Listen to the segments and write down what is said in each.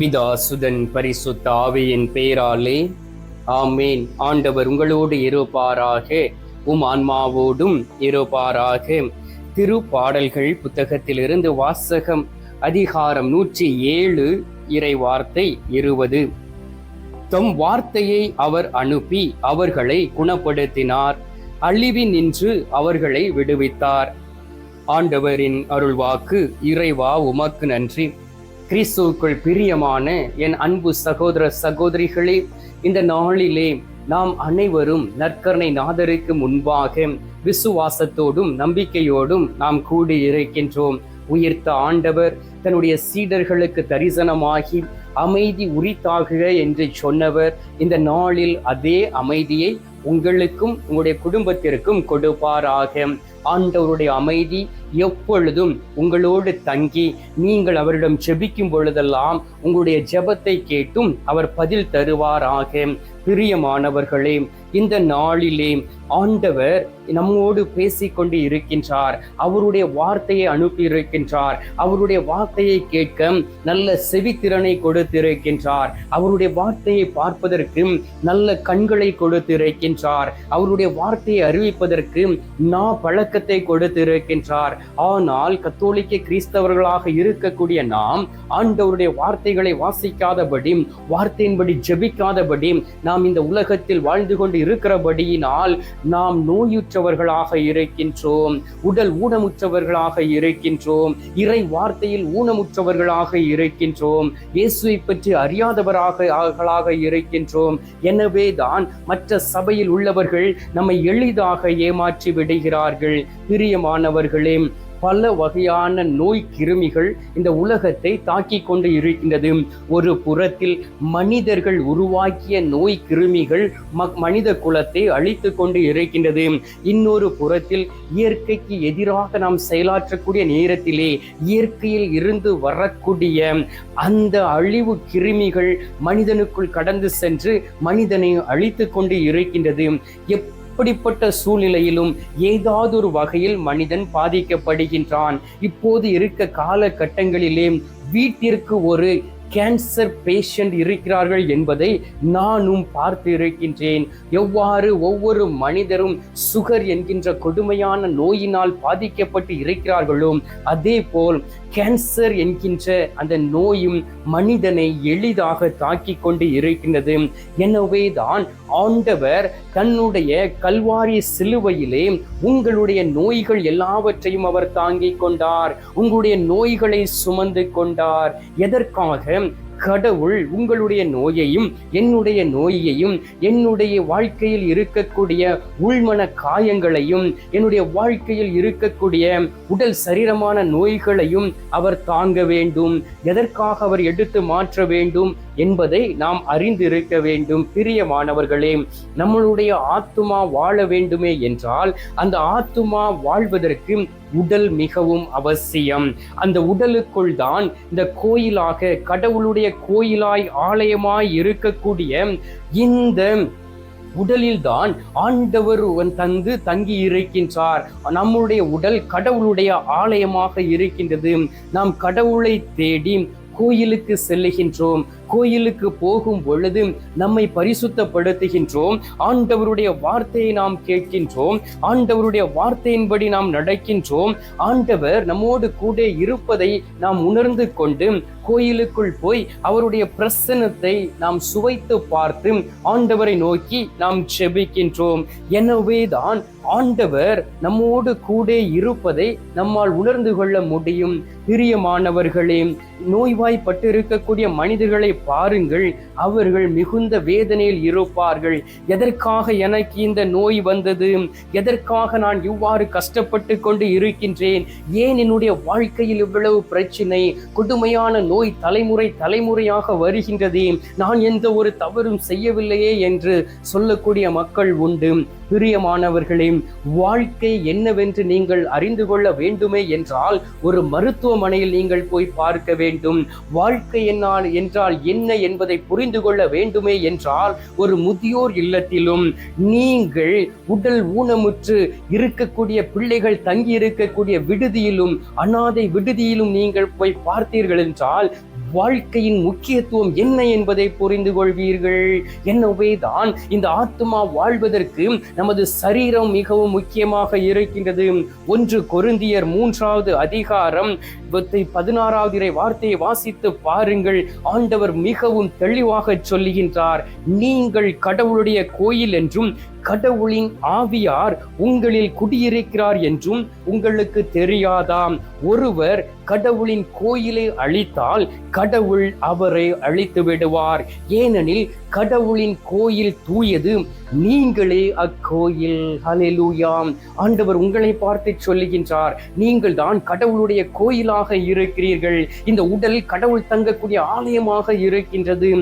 பிதா சுதன் பரிசுத்த ஆவியின் பெயராலே. ஆமேன். ஆண்டவர் உங்களோடு இருப்பாராக. உம் ஆன்மாவோடும் இருப்பாராக. திருப்பாடல்கள் புத்தகத்திலிருந்து வாசகம் அதிகாரம் நூற்றி ஏழு இறை வார்த்தை இருபது. தம் வார்த்தையை அவர் அனுப்பி அவர்களை குணப்படுத்தினார். அழிவி நின்று அவர்களை விடுவித்தார். ஆண்டவரின் அருள்வாக்கு இறைவா உமக்கு நன்றி. கிறிஸ்துவுக்குள் பிரியமான என் அன்பு சகோதர சகோதரிகளே இந்த நாளிலே நாம் அனைவரும் நற்கரணை நாதருக்கு முன்பாக விசுவாசத்தோடும் நம்பிக்கையோடும் நாம் கூடி இருக்கின்றோம் உயிர்த்த ஆண்டவர் தன்னுடைய சீடர்களுக்கு தரிசனமாகி அமைதி உரித்தாகுக என்று சொன்னவர் இந்த நாளில் அதே அமைதியை உங்களுக்கும் உங்களுடைய குடும்பத்திற்கும் கொடுப்பாராக. ஆண்டவருடைய அமைதி எப்பொழுதும் உங்களோடு தங்கி நீங்கள் அவரிடம் ஜெபிக்கும் பொழுதெல்லாம் உங்களுடைய ஜெபத்தை கேட்டும் அவர் பதில் தருவாராக. பிரியமானவர்களே இந்த நாளிலே ஆண்டவர் நம்மோடு பேசிக்கொண்டு இருக்கின்றார். அவருடைய வார்த்தையை அனுப்பி இருக்கின்றார் அவருடைய வார்த்தையை கேட்க நல்ல செவித்திறனை கொடுத்திருக்கின்றார். அவருடைய வார்த்தையை பார்ப்பதற்கு நல்ல கண்களை கொடுத்திருக்கின்றார். அவருடைய வார்த்தையை அறிவிப்பதற்கு நா பழக்கத்தை கொடுத்திருக்கின்றார். ஆனால் கத்தோலிக்க கிறிஸ்தவர்களாக இருக்கக்கூடிய நாம் ஆண்டவருடைய வார்த்தைகளை வாசிக்காதபடி வார்த்தையின்படி ஜபிக்காதபடி நாம் இந்த உலகத்தில் வாழ்ந்து கொண்டு இருக்கிறபடியினால் நாம் நோயுற்றவர்களாக இருக்கின்றோம் உடல் ஊனமுற்றவர்களாக இருக்கின்றோம் இறை வார்த்தையில் ஊனமுற்றவர்களாக இருக்கின்றோம் இயேசுவை பற்றி அறியாதவராக இருக்கின்றோம். எனவே தான் மற்ற சபையில் உள்ளவர்கள் நம்மை எளிதாக ஏமாற்றி விடுகிறார்கள். பிரியமானவர்களே பல வகையான நோய் கிருமிகள் இந்த உலகத்தை தாக்கி கொண்டு இருக்கின்றது. ஒரு புறத்தில் மனிதர்கள் உருவாக்கிய நோய் கிருமிகள் மனித குலத்தை அழித்து கொண்டு இருக்கின்றது. இன்னொரு புறத்தில் இயற்கைக்கு எதிராக நாம் செயலாற்றக்கூடிய நேரத்திலே இயற்கையில் இருந்து வரக்கூடிய அந்த அழிவு கிருமிகள் மனிதனுக்குள் கடந்து சென்று மனிதனை அழித்து கொண்டு இருக்கின்றது. எப் எப்படிப்பட்ட சூழ்நிலையிலும் ஏதாவது ஒரு வகையில் மனிதன் பாதிக்கப்படுகின்றான். இப்போது இருக்க காலகட்டங்களிலே வீட்டிற்கு ஒரு கேன்சர் பேஷண்ட் இருக்கிறார்கள் என்பதை நானும் பார்த்து இருக்கின்றேன் எவ்வாறு ஒவ்வொரு மனிதரும் சுகர் என்கின்ற கொடுமையான நோயினால் பாதிக்கப்பட்டு இருக்கிறார்களோ அதே போல் கேன்சர் என்கின்ற அந்த நோயும் மனிதனை எளிதாக தாக்கி கொண்டு இருக்கின்றது. எனவே தான் ஆண்டவர் தன்னுடைய கல்வாரி சிலுவையிலே உங்களுடைய நோய்கள் எல்லாவற்றையும் அவர் தாங்கிக் கொண்டார். உங்களுடைய நோய்களை சுமந்து கொண்டார். எதற்காக? கடவுள் உங்களுடைய நோயையும் என்னுடைய நோயையும் என்னுடைய வாழ்க்கையில் இருக்கக்கூடிய உள்மன காயங்களையும் என்னுடைய வாழ்க்கையில் இருக்கக்கூடிய உடல் சரீரமான நோய்களையும் அவர் தாங்க வேண்டும். எதற்காக அவர் எடுத்து மாற்ற வேண்டும்? என்பதை நாம் அறிந்திருக்க வேண்டும் பிரியமானவர்களே நம்மளுடைய ஆத்துமா வாழ வேண்டுமே என்றால் அந்த ஆத்துமா வாழ்வதற்கு உடல் மிகவும் அவசியம். அந்த உடலுக்குள் தான் இந்த கோயிலாக கடவுளுடைய கோயிலாய் ஆலயமாய் இருக்கக்கூடிய இந்த உடலில்தான் ஆண்டவர் தந்து தங்கி இருக்கின்றார். நம்முடைய உடல் கடவுளுடைய ஆலயமாக இருக்கின்றது. நாம் கடவுளை தேடி கோயிலுக்கு செல்லுகின்றோம். கோயிலுக்கு போகும் பொழுது நம்மை பரிசுத்தப்படுத்துகின்றோம். ஆண்டவருடைய வார்த்தையை நாம் கேட்கின்றோம். ஆண்டவருடைய வார்த்தையின்படி நாம் நடக்கின்றோம். ஆண்டவர் நம்மோடு கூட இருப்பதை நாம் உணர்ந்து கொண்டு கோயிலுக்குள் போய் அவருடைய பிரசன்னத்தை நாம் சுவைத்து பார்த்து ஆண்டவரை நோக்கி நாம் செபிக்கின்றோம். எனவே தான் ஆண்டவர் நம்மோடு கூட இருப்பதை நம்மால் உணர்ந்து கொள்ள முடியும். பிரியமானவர்களே நோய்வாய்ப்பட்டிருக்கக்கூடிய மனிதர்களை பாருங்கள் அவர்கள் மிகுந்த வேதனையில் இருப்பார்கள். எதற்காக எனக்கு இந்த நோய் வந்தது? எதற்காக நான் இவ்வாறு கஷ்டப்பட்டு கொண்டு இருக்கின்றேன்? ஏன் என்னுடைய வாழ்க்கையில் இவ்வளவு பிரச்சனை? கொடுமையான நோய் தலைமுறை தலைமுறையாக வருகின்றது. நான் எந்த ஒரு தவறும் செய்யவில்லையே என்று சொல்லக்கூடிய மக்கள் உண்டு. பிரியமானவர்களே வாழ்க்கை என்னவென்று நீங்கள் அறிந்து கொள்ள வேண்டுமே என்றால் ஒரு மருத்துவமனையில் நீங்கள் போய் பார்க்க வேண்டும். வாழ்க்கை என்னால் என்றால் என்ன என்பதை புரிந்து கொள்ள வேண்டுமே என்றால் ஒரு முதியோர் இல்லத்திலும் நீங்கள் உடல் ஊனமுற்று இருக்கக்கூடிய பிள்ளைகள் தங்கி இருக்கக்கூடிய விடுதியிலும் அனாதை விடுதியிலும் நீங்கள் போய் பார்த்தீர்கள் என்றால் வாழ்க்கையின் முக்கியத்துவம் என்ன என்பதை புரிந்து கொள்வீர்கள். என்னவேதான் இந்த ஆத்மா வாழ்வதற்கு நமது சரீரம் மிகவும் முக்கியமாக இருக்கின்றது. ஒன்று கொருந்தியர் மூன்றாவது அதிகாரம் பதினாறாவது இறை வார்த்தையை வாசித்து பாருங்கள். ஆண்டவர் மிகவும் தெளிவாக சொல்லுகின்றார். நீங்கள் கடவுளுடைய கோயில் என்றும் கடவுளின் ஆவியார் உங்களில் குடியிருக்கிறார் என்றும் உங்களுக்கு தெரியாதாம். ஒருவர் கடவுளின் கோயிலை அழித்தால் கடவுள் அவரை அழித்து விடுவார். ஏனெனில் கடவுளின் கோயில் தூயது நீங்களே அக்கோயில். ஹalleluyaம் ஆண்டவர் உங்களை பார்த்து சொல்லுகின்றார். நீங்கள் தான் கடவுளுடைய கோயிலாக இருக்கிறீர்கள். இந்த உடல் கடவுள் தங்கக்கூடிய ஆலயமாக இருக்கின்றது.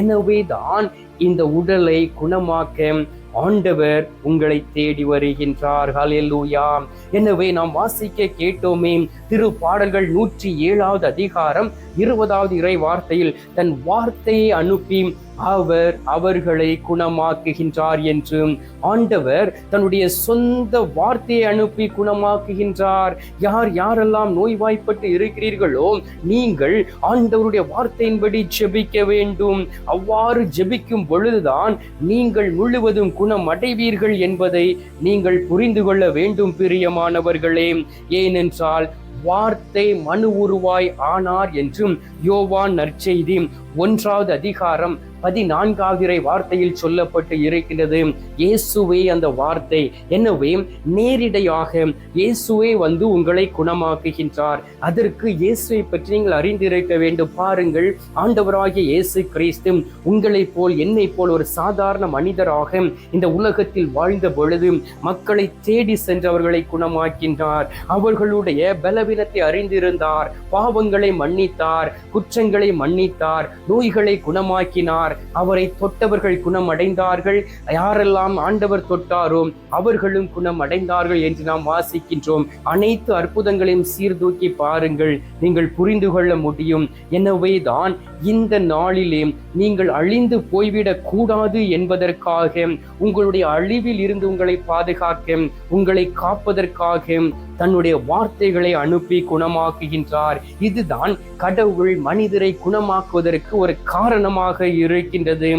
எனவே தான் இந்த உடலை குணமாக்க ஆண்டவர் உங்களை தேடி வருகின்றார். ஹalleluya. எனவே நாம் வாசிக்க கேட்டோமே திரு பாடல்கள் நூற்றி ஏழாவது அதிகாரம் இருபதாவது இறை வார்த்தையில் தன் வார்த்தையை அனுப்பி அவர் அவர்களை குணமாக்குகின்றார் என்று ஆண்டவர் தன்னுடைய சொந்த வார்த்தையை அனுப்பி குணமாக்குகின்றார். யார் யாரெல்லாம் நோய்வாய்ப்பட்டு இருக்கிறீர்களோ நீங்கள் ஆண்டவருடைய வார்த்தையின்படி ஜெபிக்க வேண்டும். அவ்வாறு ஜெபிக்கும் பொழுதுதான் நீங்கள் முழுவதும் குணம் அடைவீர்கள் என்பதை நீங்கள் புரிந்து கொள்ள வேண்டும் பிரியமானவர்களே. ஏனென்றால் வார்த்தை மனு உருவாய் ஆனார் என்றும் யோவான் நற்செய்தி ஒன்றாவது அதிகாரம் பதினான்காவது வார்த்தையில் சொல்லப்பட்டு இருக்கின்றது. இயேசுவே அந்த வார்த்தை. எனவே நேரிடையாக இயேசுவே வந்து உங்களை குணமாக்குகின்றார். அதற்கு இயேசுவை பற்றி நீங்கள் அறிந்திருக்க வேண்டும். பாருங்கள் ஆண்டவராகிய இயேசு கிறிஸ்து உங்களைப் போல் என்னை போல் ஒரு சாதாரண மனிதராக இந்த உலகத்தில் வாழ்ந்த பொழுது மக்களை தேடி சென்றவர்களை குணமாக்கின்றார். அவர்களுடைய பலவீனத்தை அறிந்திருந்தார். பாவங்களை மன்னித்தார். குற்றங்களை மன்னித்தார். நோய்களை குணமாக்கினார். அவரை தொட்டவர்கள் குணமடைந்தார்கள். யாரெல்லாம் ஆண்டவர் தொட்டாரோ அவர்களும் குணமடைந்தார்கள் என்று நாம் வாசிக்கின்றோம். அனைத்து அற்புதங்களையும் சீர்தூக்கி பாருங்கள். நீங்கள் புரிந்து கொள்ள முடியும். எனவே தான் இந்த நாளிலே நீங்கள் அழிந்து போய்விடக் கூடாது என்பதற்காக உங்களுடைய அழிவில் இருந்து உங்களை பாதுகாக்க உங்களை காப்பதற்காக தன்னுடைய வார்த்தைகளை அனுப்பி குணமாக்குகின்றார். இதுதான் கடவுள் மனிதரை குணமாக்குவதற்கு ஒரு காரணமாக இருக்கின்றது.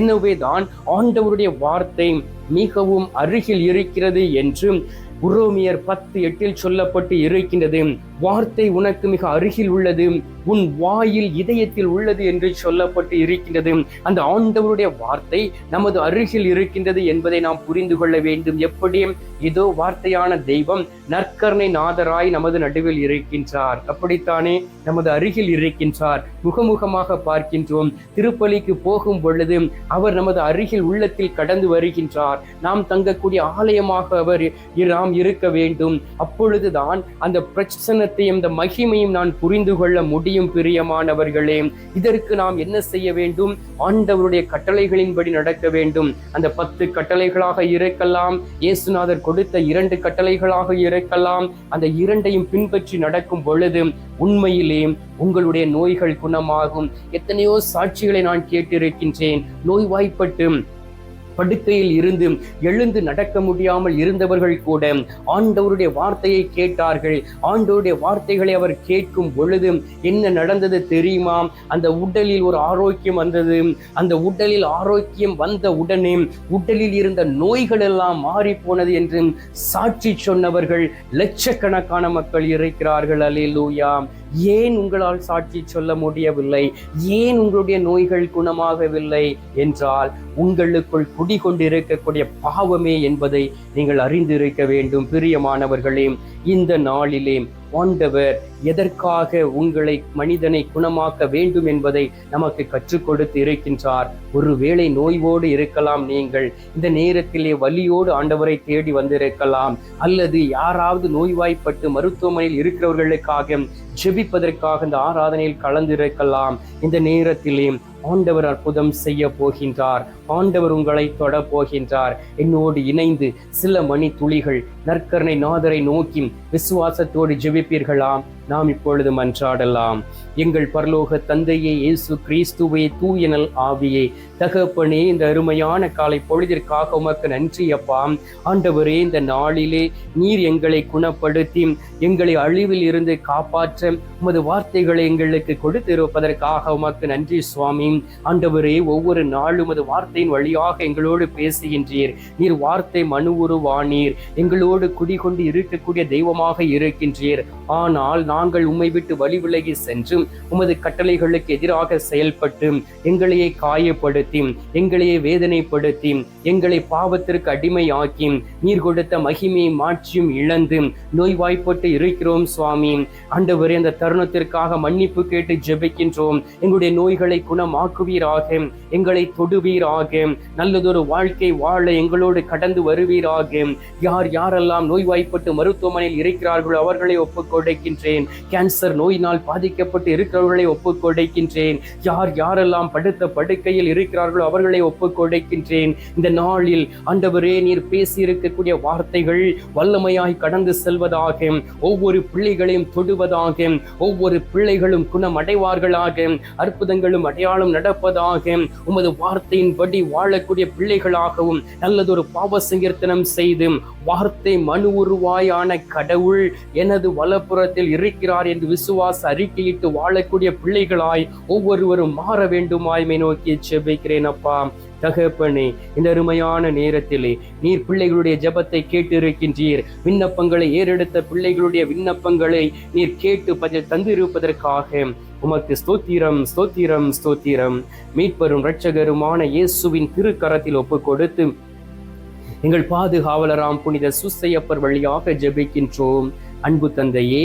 எனவே தான் ஆண்டவருடைய வார்த்தை மிகவும் அருகில் இருக்கிறது என்று உரோமியர் பத்து எட்டில் சொல்லப்பட்டு இருக்கின்றது. வார்த்தை உனக்கு மிக அருகில் உள்ளது உன் வாயில் இதயத்தில் உள்ளது என்று சொல்லப்பட்டு இருக்கின்றது. அந்த ஆண்டவருடைய வார்த்தை நமது அருகில் இருக்கின்றது என்பதை நாம் புரிந்து கொள்ள வேண்டும். எப்படி? இதோ வார்த்தையான தெய்வம் நற்கர்ணை நாதராய் நமது நடுவில் இருக்கின்றார். அப்படித்தானே நமது அருகில் இருக்கின்றார். முகமுகமாக பார்க்கின்றோம். திருப்பலிக்கு போகும் பொழுது அவர் நமது அருகில் உள்ளத்தில் கடந்து வருகின்றார். நாம் தங்கக்கூடிய ஆலயமாக அவர் நாம் இருக்க வேண்டும். அப்பொழுதுதான் அந்த பிரச்சனத்தையும் இந்த மகிமையும் நான் புரிந்து கொள்ள முடியும் பிரியமானவர்களே. இதற்கு நாம் என்ன செய்ய வேண்டும்? ஆண்டவருடைய கட்டளைகளின்படி நடக்க வேண்டும். அந்த பத்து கட்டளைகளாக இருக்கலாம். இயேசுநாதர் கொடுத்த இரண்டு கட்டளைகளாக இருக்கலாம். அந்த இரண்டையும் பின்பற்றி நடக்கும் பொழுது உண்மையிலே உங்களுடைய நோய்கள் குணமாகும். எத்தனையோ சாட்சிகளை நான் கேட்டிருக்கின்றேன். நோய்வாய்ப்பட்டு படுக்கையில் இருந்து எழுந்து நடக்க முடியாமல் இருந்தவர்கள் கூட ஆண்டவருடைய வார்த்தையை கேட்டார்கள். ஆண்டவருடைய வார்த்தைகளை அவர் கேட்கும் பொழுது என்ன நடந்தது தெரியுமா? அந்த உடலில் ஒரு ஆரோக்கியம் வந்தது. அந்த உடலில் ஆரோக்கியம் வந்த உடனே உடலில் இருந்த நோய்கள் எல்லாம் மாறி போனது என்று சாட்சி சொன்னவர்கள் லட்சக்கணக்கான மக்கள் இருக்கிறார்கள் அல்லேலூயா. ஏன் உங்களால் சாட்சி சொல்ல முடியவில்லை? ஏன் உங்களுடைய நோய்கள் குணமாகவில்லை? என்றால் உங்களுக்குள் குடிகொண்டிருக்கக்கூடிய பாவமே என்பதை நீங்கள் அறிந்திருக்க வேண்டும் பிரியமானவர்களே. இந்த நாளிலே ஆண்டவர் எதற்காக உங்களை மனிதனை குணமாக்க வேண்டும் என்பதை நமக்கு கற்றுக் கொடுத்து இருக்கின்றார். ஒருவேளை நோய்வோடு இருக்கலாம் நீங்கள் இந்த நேரத்திலே வலியோடு ஆண்டவரை தேடி வந்திருக்கலாம். அல்லது யாராவது நோய்வாய்ப்பட்டு மருத்துவமனையில் இருக்கிறவர்களுக்காக ஜெபிப்பதற்காக இந்த ஆராதனையில் கலந்திருக்கலாம். இந்த நேரத்திலே ஆண்டவர் அற்புதம் செய்ய போகின்றார். ஆண்டவர் உங்களை தொட போகின்றார். என்னோடு இணைந்து சில மணி துளிகள் நற்கரணை நாதரை நோக்கி விசுவாசத்தோடு ஜெபிப்பீர்களாம். நாம் இப்பொழுது மன்றாடலாம். எங்கள் பரலோக தந்தையே இயேசு கிறிஸ்துவே தூயனல் ஆவியே தகப்பனே இந்த அருமையான காலை பொழுதிற்காக உமக்கு நன்றி அப்பா. ஆண்டவரே இந்த நாளிலே நீர் எங்களை குணப்படுத்தி எங்களை அழிவில் இருந்து காப்பாற்ற உமது வார்த்தைகளை எங்களுக்கு கொடுத்திருப்பதற்காக உமக்கு நன்றி சுவாமி. ஆண்டவரே ஒவ்வொரு நாளும் உமது வார்த்தையின் வழியாக எங்களோடு பேசுகின்றீர். நீர் வார்த்தை மனு உருவானீர். எங்களோடு குடிகொண்டு இருக்கக்கூடிய தெய்வமாக இருக்கின்றீர். ஆனால் நாங்கள் உம்மை விட்டு வழி விலகி சென்று உமது கட்டளைகளுக்கு எதிராக செயல்பட்டு எங்களையே காயப்படுத்தி எங்களையே வேதனைப்படுத்தி எங்களை பாவத்திற்கு அடிமையாக்கி நீர் கொடுத்த மகிமையை மாற்றியும் இழந்து நோய்வாய்ப்பட்டு இருக்கிறோம் சுவாமி. ஆண்டவரே அந்த தருணத்திற்காக மன்னிப்பு கேட்டு ஜெபிக்கின்றோம். எங்களுடைய நோய்களை குணமாக்குவீராக எங்களை தொடுவீராக நல்லதொரு வாழ்க்கை வாழ எங்களோடு கடந்து வருவீராக. யார் யாரெல்லாம் நோய்வாய்ப்பட்டு மருத்துவமனையில் இருக்கிறார்களோ அவர்களை ஒப்புக் கொடுக்கின்றேன் கேன்சர் நோயினால் பாதிக்கப்பட்டு இருக்கிறவர்களை ஒப்புக்கொடுக்கின்றேன் யார் யாரெல்லாம் படுத்த படுக்கையில் இருக்கிறார்களோ அவர்களை ஒப்புக்கொடுக்கின்றேன் இந்த நாளில் ஆண்டவரே நீர் பேசி இருக்கக்கூடிய வார்த்தைகள் வல்லமையாய் கடந்து செல்வதாக ஒவ்வொரு பிள்ளைகளையும் தொடுவதாக ஒவ்வொரு பிள்ளைகளும் குணம் அடைவார்களாக அற்புதங்களும் அடையாளம் நடப்பதாக உமது வார்த்தையின்படி வாழக்கூடிய பிள்ளைகளாகவும் நல்லதொரு பாவ சங்கீர்த்தனம் செய்து வார்த்தை மனு உருவாயான கடவுள் எனது வலப்புறத்தில் இரு இருக்கிறார் என்று விசுவாச அறிக்கையிட்டு வாழக்கூடிய பிள்ளைகளாய் ஒவ்வொருவரும் மாற வேண்டுமாய்மை நோக்கி செபிக்கிறேன் அப்பா. தகப்பனே இந்த அருமையான நேரத்திலே நீர் பிள்ளைகளுடைய ஜபத்தை கேட்டு இருக்கின்றீர் விண்ணப்பங்களை ஏறெடுத்த பிள்ளைகளுடைய விண்ணப்பங்களை நீர் கேட்டு பதில் தந்திருப்பதற்காக உமக்கு ஸ்தோத்திரம் ஸ்தோத்திரம் ஸ்தோத்திரம். மீட்பரும் இரட்சகருமான இயேசுவின் திருக்கரத்தில் ஒப்பு கொடுத்து எங்கள் பாதுகாவலராம் புனித சுசையப்பர் வழியாக ஜெபிக்கின்றோம். அன்பு தந்தையே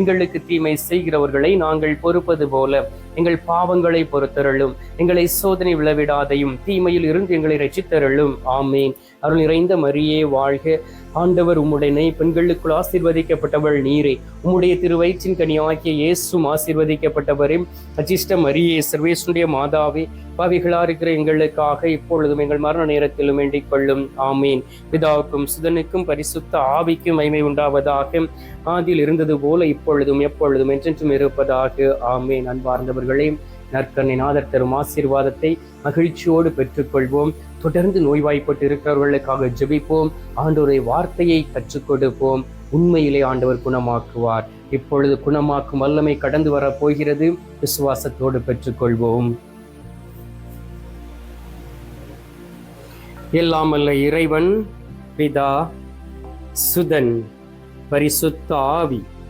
எங்களுக்கு தீமை செய்கிறவர்களை நாங்கள் பொறுப்பது போல எங்கள் பாவங்களை பொறுத்தருளும். எங்களை சோதனை விழவிடாதையும் தீமையில் இருந்து எங்களை ரசித்தருளும் ஆமேன். அருள் நிறைந்த மரியே வாழ்க. ஆண்டவர் உம்முடனே பெண்களுக்குள் ஆசீர்வதிக்கப்பட்டவள் நீரே. உம்முடைய திருவயிற்றின் கனியாகிய இயேசும் ஆசீர்வதிக்கப்பட்டவரே. அஜிஷ்ட மரியே சர்வேசுடைய மாதாவே பாவிகளா இருக்கிற எங்களுக்காக இப்பொழுதும் எங்கள் மரண நேரத்திலும் வேண்டிக் கொள்ளும். ஆமீன். பிதாவுக்கும் சுதனுக்கும் பரிசுத்த ஆவிக்கும் மைமை உண்டாவதாக. ஆதியில் இருந்தது போல இப்பொழுதும் எப்பொழுதும் என்றென்றும் இருப்பதாக. ஆமேன். அன்பார்ந்தவர்களே நற்கண்ணை நாதர் தரும் ஆசீர்வாதத்தை மகிழ்ச்சியோடு பெற்றுக்கொள்வோம். தொடர்ந்து நோய்வாய்ப்பட்டு இருக்கிறவர்களுக்காக ஜெபிப்போம். ஆண்டோரை வார்த்தையை கற்றுக் கொடுப்போம் உண்மையிலே ஆண்டவர் குணமாக்குவார். இப்பொழுது குணமாக்கும் வல்லமை கடந்து வர போகிறது. விசுவாசத்தோடு பெற்றுக்கொள்வோம். எல்லாமல்ல இறைவன் பிதா சுதன் பரிசுத்த ஆவி.